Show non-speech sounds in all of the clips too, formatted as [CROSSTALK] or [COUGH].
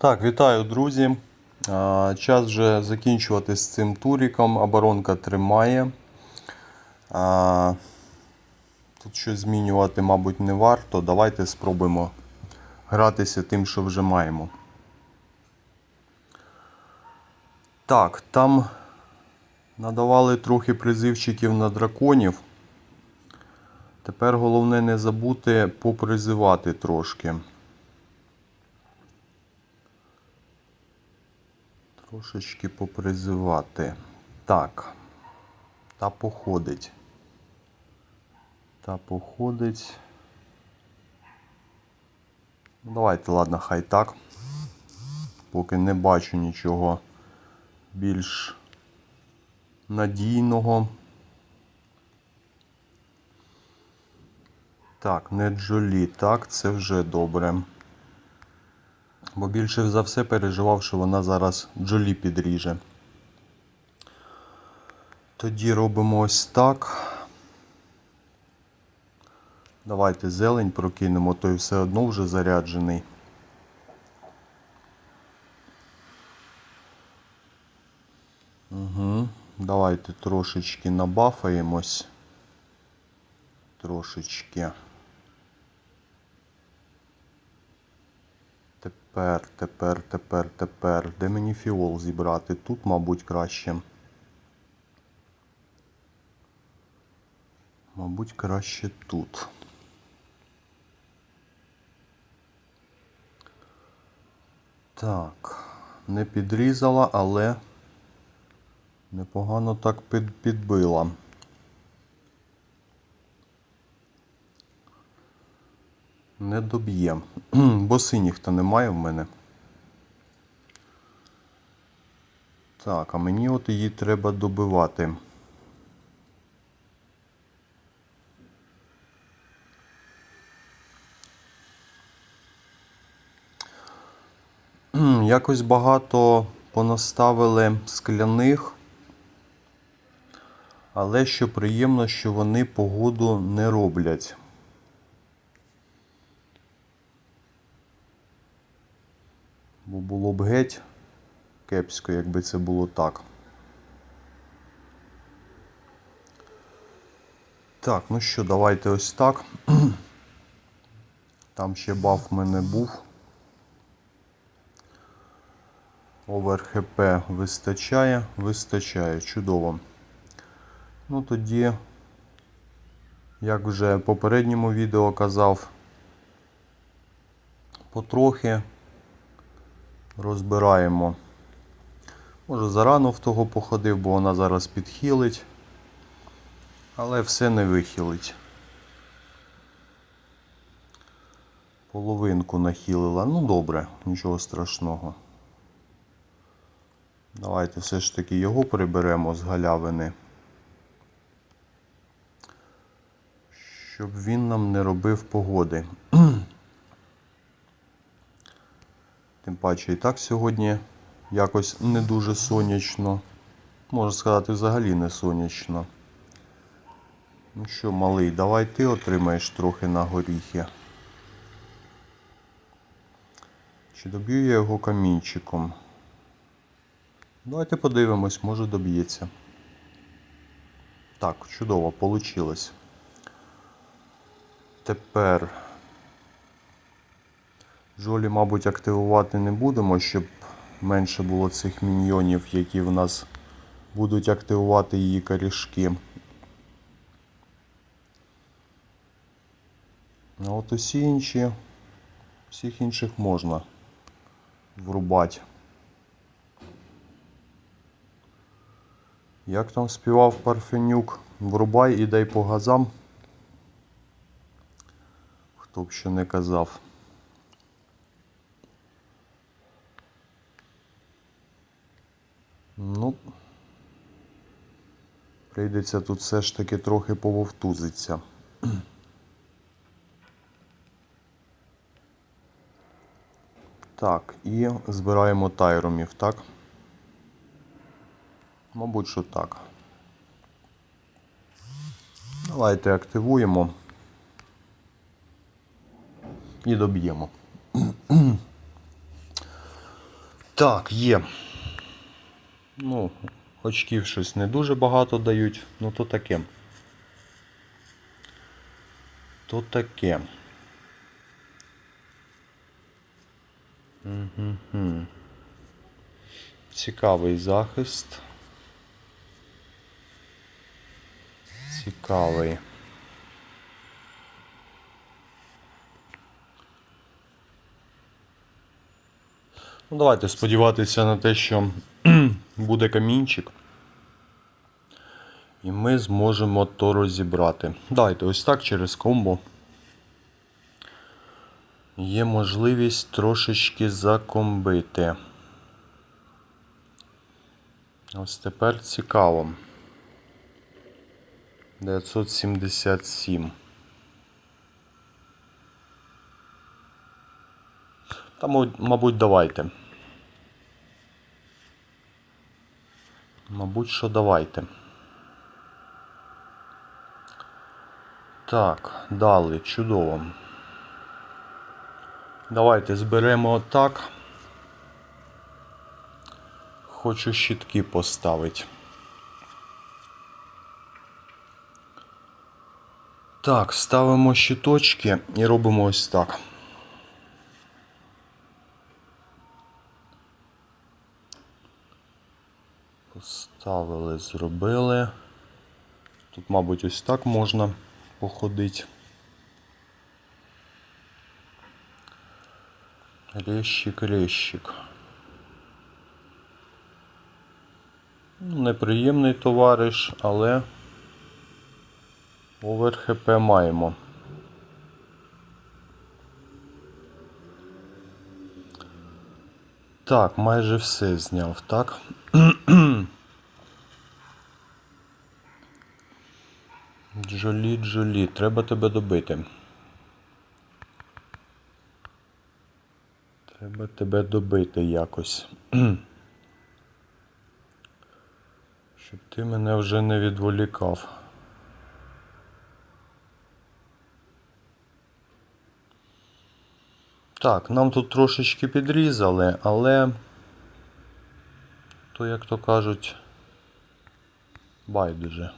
Так, вітаю, друзі. Час вже закінчувати з цим туріком. Оборонка тримає. Тут щось змінювати, мабуть, не варто. Давайте спробуємо гратися тим, що вже маємо. Так, там надавали трохи призивчиків на драконів. Тепер головне не забути попризивати трошки. Трошечки попризивати. Так. Та походить. Та походить. Давайте, ладно, хай так. Поки не бачу нічого більш надійного. Так, не Джолі. Так, це вже добре. Бо більше за все переживав, що вона зараз Джолі підріже. Тоді робимо ось так. Давайте зелень прокинемо, той все одно вже заряджений. Угу. Давайте трошечки набафаємось. Трошечки. Тепер, тепер, тепер, тепер. Де мені фіол зібрати? Тут, мабуть, краще. Мабуть, краще тут. Так, не підрізала, але непогано так під, підбила. Не доб'є. [CLEARS THROAT] Бо синіх то немає в мене. Так, а мені от її треба добивати. Якось багато понаставили скляних. Але що приємно, що вони погоду не роблять. Бо було б геть кепсько, якби це було так. Так, ну що, давайте ось так. [CLEARS THROAT] Там ще баф в мене був. Овер ХП вистачає, вистачає, чудово. Ну тоді, як вже в попередньому відео казав, потрохи розбираємо. Може зарано в того походив, бо вона зараз підхилить, але все не вихилить. Половинку нахилила. Ну добре, нічого страшного. Давайте все ж таки його приберемо з галявини. Щоб він нам не робив погоди. [CLEARS THROAT] Тим паче і так сьогодні якось не дуже сонячно. Можна сказати, взагалі не сонячно. Ну що, малий, давай ти отримаєш трохи на горіхи. Чи доб'ю я його камінчиком? Давайте подивимось, може доб'ється. Так, чудово, получилось. Тепер Жолі, мабуть, активувати не будемо, щоб менше було цих міньйонів, які в нас будуть активувати її корішки. А от усі інші, всіх інших можна врубати. Як там співав Парфенюк, врубай і дай по газам. Хто б ще не казав. Ну, прийдеться тут все ж таки трохи пововтузиться. Так, і збираємо тайромів, так? Мабуть, що так. Давайте активуємо і доб'ємо. [CLEARS THROAT] Так, є. Ну, очків щось не дуже багато дають, ну то таке. То таке. Угу. Цікавий захист. Цікавий. Ну, давайте сподіватися на те, що буде камінчик. І ми зможемо то розібрати. Давайте ось так через комбо. Є можливість трошечки закомбити. Ось тепер цікаво. 977. Та, мабуть, давайте. Мабуть, що давайте. Так, дали, чудово. Давайте зберемо так. Хочу щитки поставити. Так, ставимо щиточки і робимо ось так. Поставили, зробили. Тут, мабуть, ось так можна походити. Рещик, рещик. Ну, Неприємний товариш, але овер ХП маємо. Так, майже все зняв, так? Джолі, Джолі, треба тебе добити. Треба тебе добити якось. [CLEARS THROAT] Щоб ти мене вже не відволікав. Так, нам тут трошечки підрізали, але то, як то кажуть, байдуже.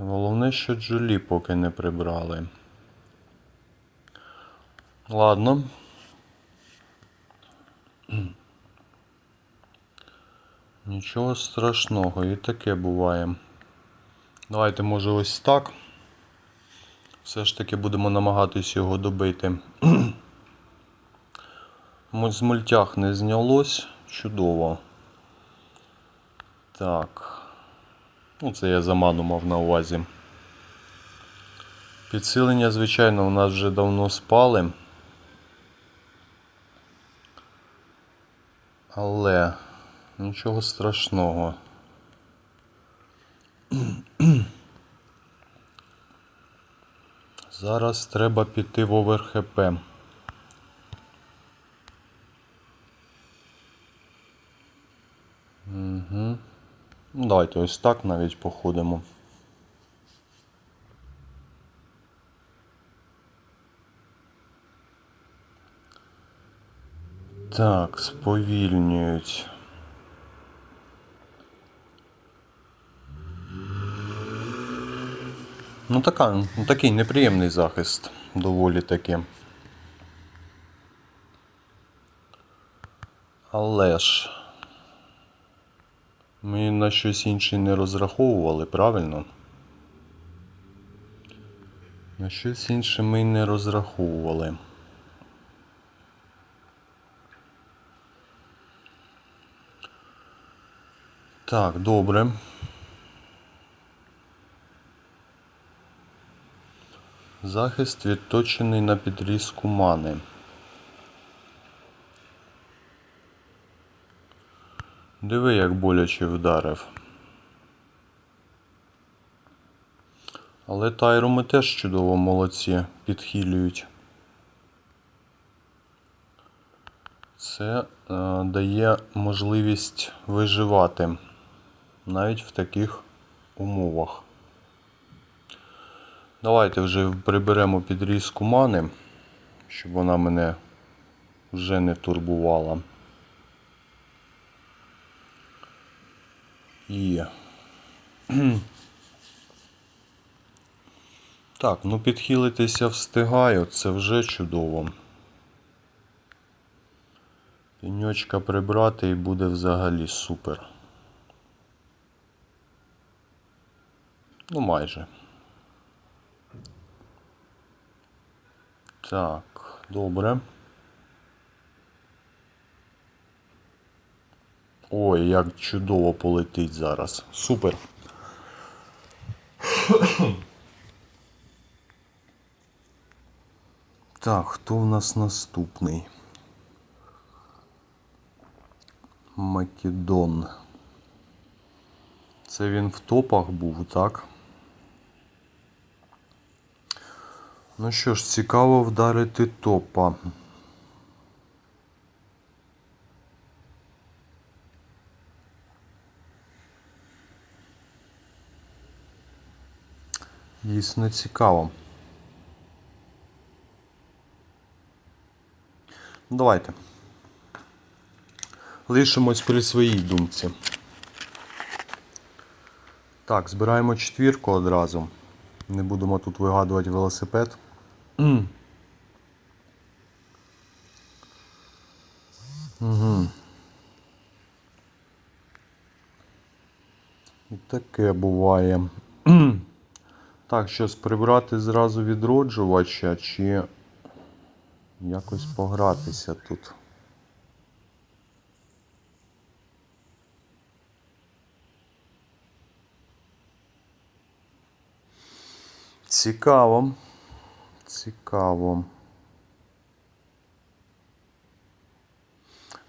Головне, що джолі поки не прибрали. Ладно. Нічого страшного, і таке буває. Давайте, може, ось так. Все ж таки будемо намагатись його добити. З мультях не знялось. Чудово. Так. Ну, це я заману мав на увазі. Підсилення, звичайно, у нас вже давно спали. Але нічого страшного. [CLEARS THROAT] Зараз треба піти в оверхп. Угу. Ну, давайте ось так навіть походимо. Так, сповільнюють. Ну, така, ну, такий неприємний захист, доволі таки. Але ж ми на щось інше не розраховували, правильно? На щось інше ми не розраховували. Так, добре. Захист відточений на підрізку мани. Диви, як боляче вдарив. Але Тайру ми теж чудово молодці підхилюють. Це е, дає можливість виживати навіть в таких умовах. Давайте вже приберемо підрізку мани. щоб вона мене вже не турбувала. І. [CLEARS THROAT] Так, ну підхилитися встигаю, це вже чудово. Піньочка прибрати і буде взагалі супер. Ну, майже. Так, добре. Ой, як чудово полетить зараз. Супер. Так, хто в нас наступний? Македон. Це він в топах був, так? Ну що ж, цікаво вдарити топа. Дійсно цікаво. Ну, Давайте. Лишимось при своїй думці. Так, збираємо четвірку одразу. Не будемо тут вигадувати велосипед. Угу. І таке буває. Так, щось прибрати зразу відроджувача чи якось погратися тут. Цікаво. Цікаво.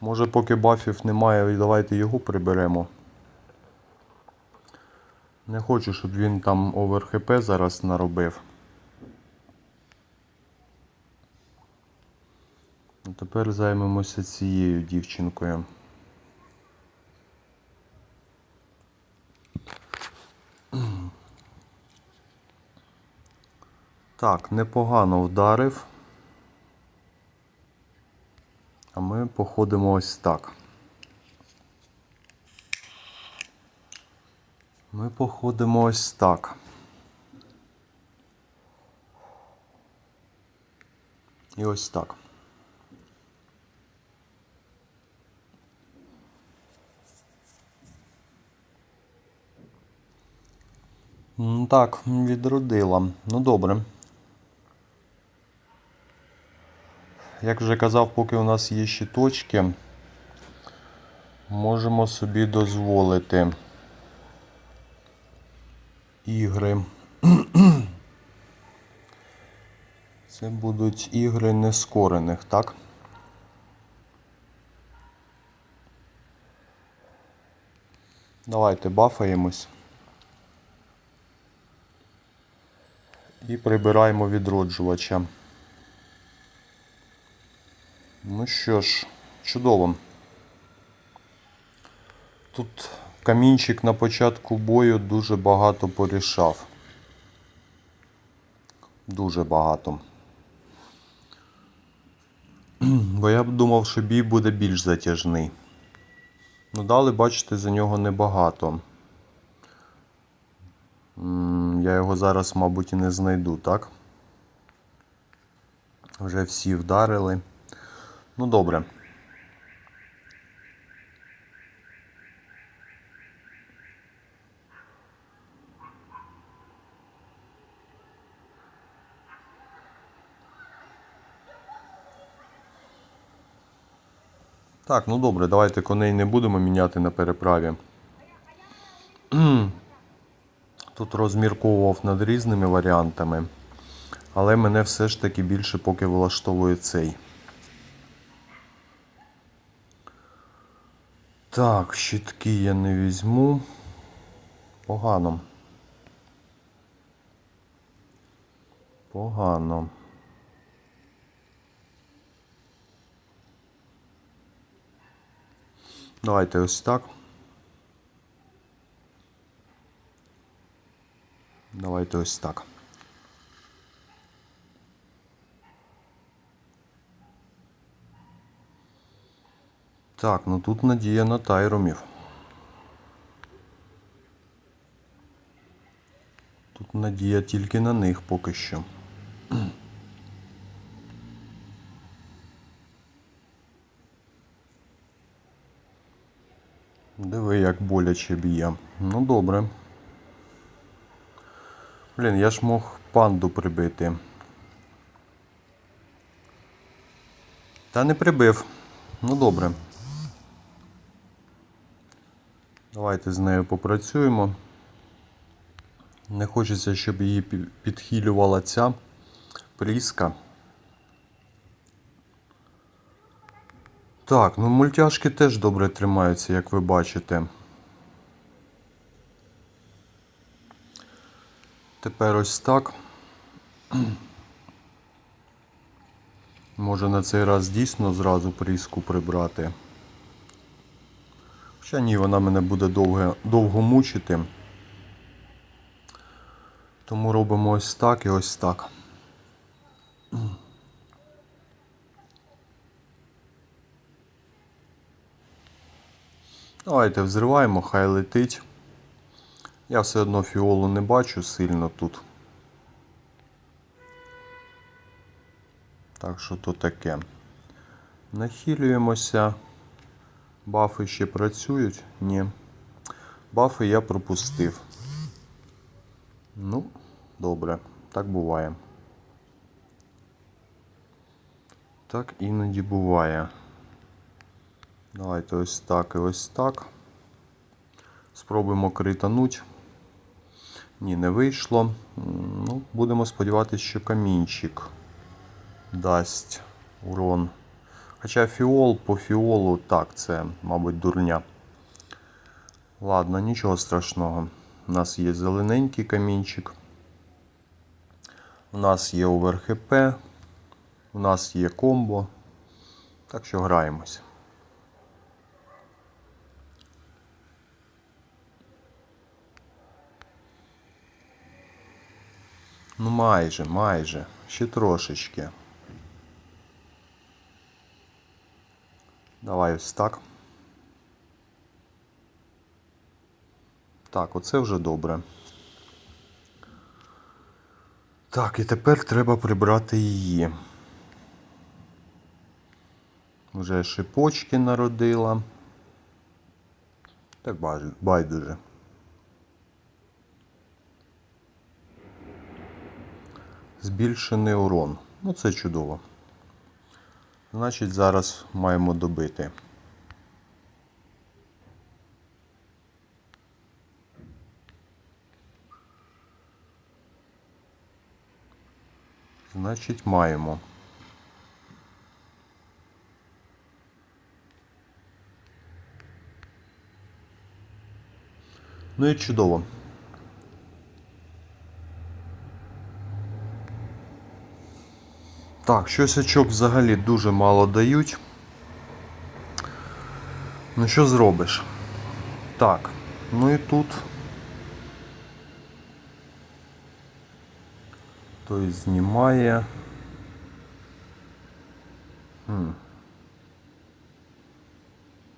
Може, поки бафів немає, давайте його приберемо. Не хочу, щоб він там овер ХП зараз наробив. А тепер займемося цією дівчинкою. Так, непогано вдарив. А ми походимо ось так. Ми походимо ось так. І ось так. Так, відродила. Ну добре. Як вже казав, поки у нас є ще точки, можемо собі дозволити ігри. [CLEARS THROAT] Це будуть ігри нескорених, так? Давайте бафаємось. І прибираємо відроджувача. Ну що ж, чудово. Тут камінчик на початку бою дуже багато порішав. Дуже багато. [CLEARS THROAT] Бо я б думав, що бій буде більш затяжний. Ну, дали, бачите, за нього небагато. Я його зараз, мабуть, і не знайду, так? Вже всі вдарили. Ну, добре. Так, ну добре, давайте коней не будемо міняти на переправі. Тут розмірковував над різними варіантами, але мене все ж таки більше поки влаштовує цей. Так, щитки я не візьму. Погано. Погано. Давайте ось так. Давайте ось так. Так, ну тут надія на тайрумів. Тут надія тільки на них поки що. Диви, як боляче б'є. Ну добре. Блін, я ж мог панду прибити. Та не прибив. Ну добре. Давайте з нею попрацюємо. Не хочеться, щоб її підхилювала ця пріска. Так, ну мультяшки теж добре тримаються, як ви бачите. Тепер ось так. Може на цей раз дійсно зразу пріску прибрати. Хоча ні, вона мене буде довго, довго мучити. Тому робимо ось так і ось так. Давайте взриваємо, хай летить. Я все одно фіолу не бачу сильно тут. Так що то таке. Нахилюємося. Бафи ще працюють? Ні. Бафи я пропустив. Ну, добре, так буває. Так іноді буває. Давайте ось так і ось так. Спробуємо критануть. Ні, не вийшло. Ну, будемо сподіватися, що камінчик дасть урон. Хоча фіол по фіолу, так, це, мабуть, дурня. Ладно, нічого страшного. У нас є зелененький камінчик. У нас є ОверХП. У нас є комбо. Так що граємось. Ну майже, майже. Ще трошечки. Давай ось так. Так, оце вже добре. Так, і тепер треба прибрати її. Вже шипочки народила. Так байдуже. Збільшений урон. Ну це чудово. Значить, зараз маємо добити. Значить, маємо. Ну і чудово. Так, щось очок взагалі дуже мало дають. Ну що зробиш? Так, ну і тут. Той знімає. Хм.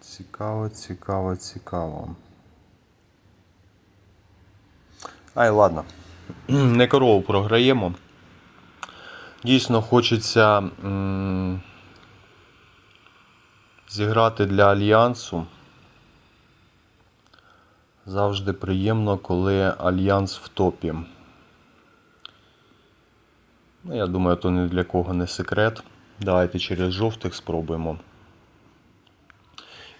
Цікаво, цікаво, цікаво. Ай, ладно. [CLEARS THROAT] Не корову програємо. Дійсно хочеться м, зіграти для альянсу. Завжди приємно, коли альянс в топі. Ну, я думаю, то ні для кого не секрет. Давайте через жовтих спробуємо.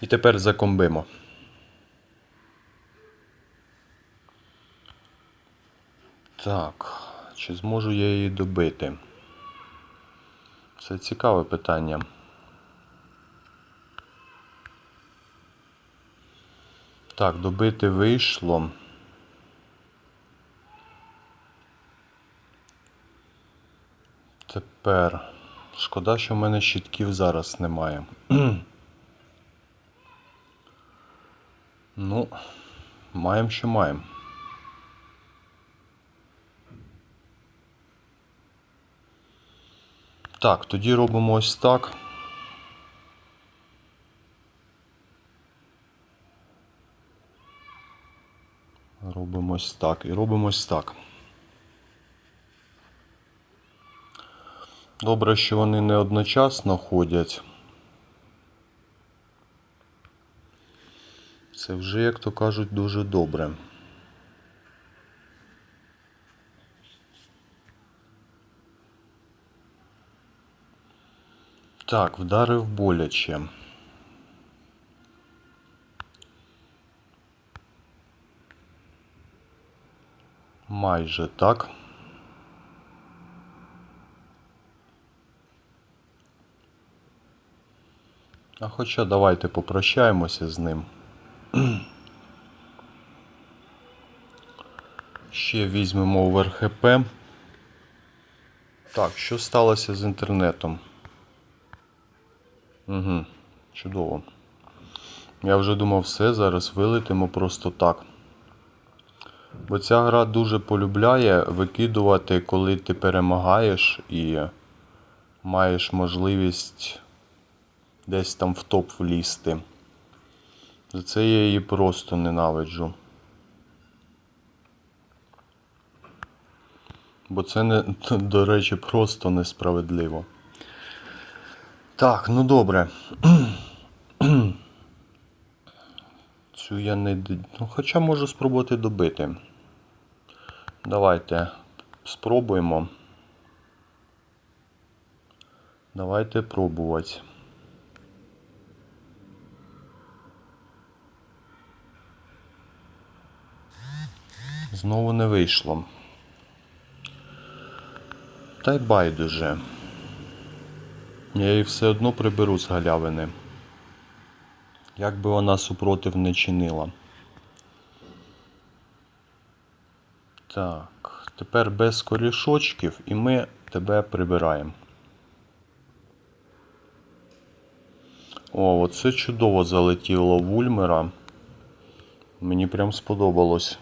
І тепер закомбимо. Так, чи зможу я її добити? Це цікаве питання. Так, добити вийшло. Тепер. Шкода, що в мене щитків зараз немає. [CLEARS THROAT] ну, маємо, що маємо. Так, тоді робимо ось так. Робимо ось так і робимо ось так. Добре, що вони не одночасно ходять. Це вже, як то кажуть, дуже добре. Так, вдарив боляче. Майже так. А хоча давайте попрощаємося з ним. [CLEARS THROAT] Ще візьмемо в РХП. Так, що сталося з інтернетом? Угу, чудово. Я вже думав, все, зараз вилетимо просто так. Бо ця гра дуже полюбляє викидувати, коли ти перемагаєш і маєш можливість десь там в топ влізти. За це я її просто ненавиджу. Бо це не, [LAUGHS] до речі, просто несправедливо. Так, ну добре. [CLEARS THROAT] Цю я не. Ну, хоча можу спробувати добити. Давайте спробуємо. Давайте пробувати. Знову не вийшло. Та й байдуже. Я її все одно приберу з галявини. Як би вона супротив не чинила. Так, тепер без корішочків і ми тебе прибираємо. О, оце чудово залетіло в Ульмера. Мені прям сподобалось.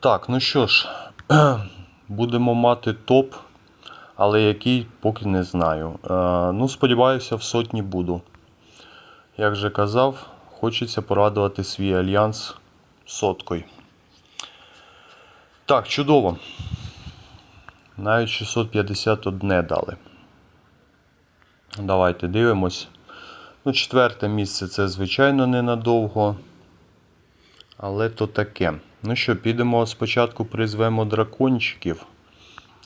Так, ну що ж, [CLEARS THROAT] будемо мати топ, але який поки не знаю. Е, ну, сподіваюся, в сотні буду. Як же казав, хочеться порадувати свій альянс соткою. Так, чудово. Навіть 651 дали. Давайте дивимось. Ну, четверте місце це, звичайно, ненадовго. Але то таке. Ну що, підемо спочатку призвемо дракончиків.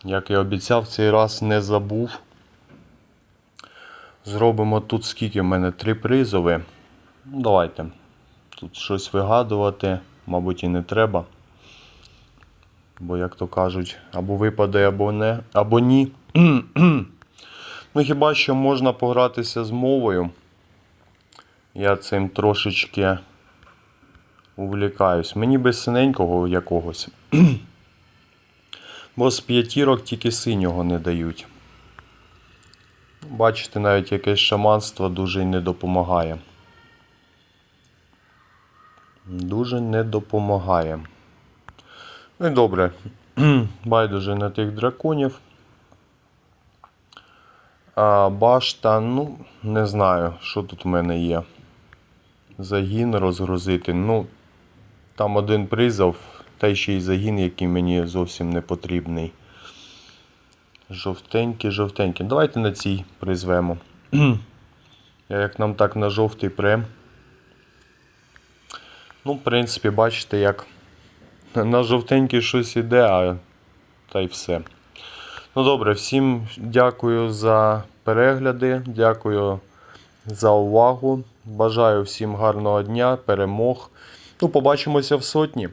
Як я обіцяв, цей раз не забув. Зробимо тут скільки в мене три призови. Ну, давайте. Тут щось вигадувати, мабуть, і не треба. Бо, як то кажуть, або випаде, або не, або ні. [CLEARS THROAT] ну, хіба що можна погратися з мовою. Я цим трошечки увлікаюсь. Мені без синенького якогось. [CLEARS THROAT] Бо з п'ятірок тільки синього не дають. Бачите, навіть якесь шаманство дуже не допомагає. Дуже не допомагає. Ну і добре. [CLEARS THROAT] Байдуже на тих драконів. А башта, ну, не знаю, що тут в мене є. Загін розгрузити. Ну, там один призов, та ще й загін, який мені зовсім не потрібний. Жовтенький, жовтенький. Давайте на цій призвемо. Як нам так на жовтий прем. Ну, в принципі, бачите, як на жовтенький щось іде, а та й все. Ну добре, всім дякую за перегляди, дякую за увагу. Бажаю всім гарного дня, перемог. Ну, побачимося в сотні.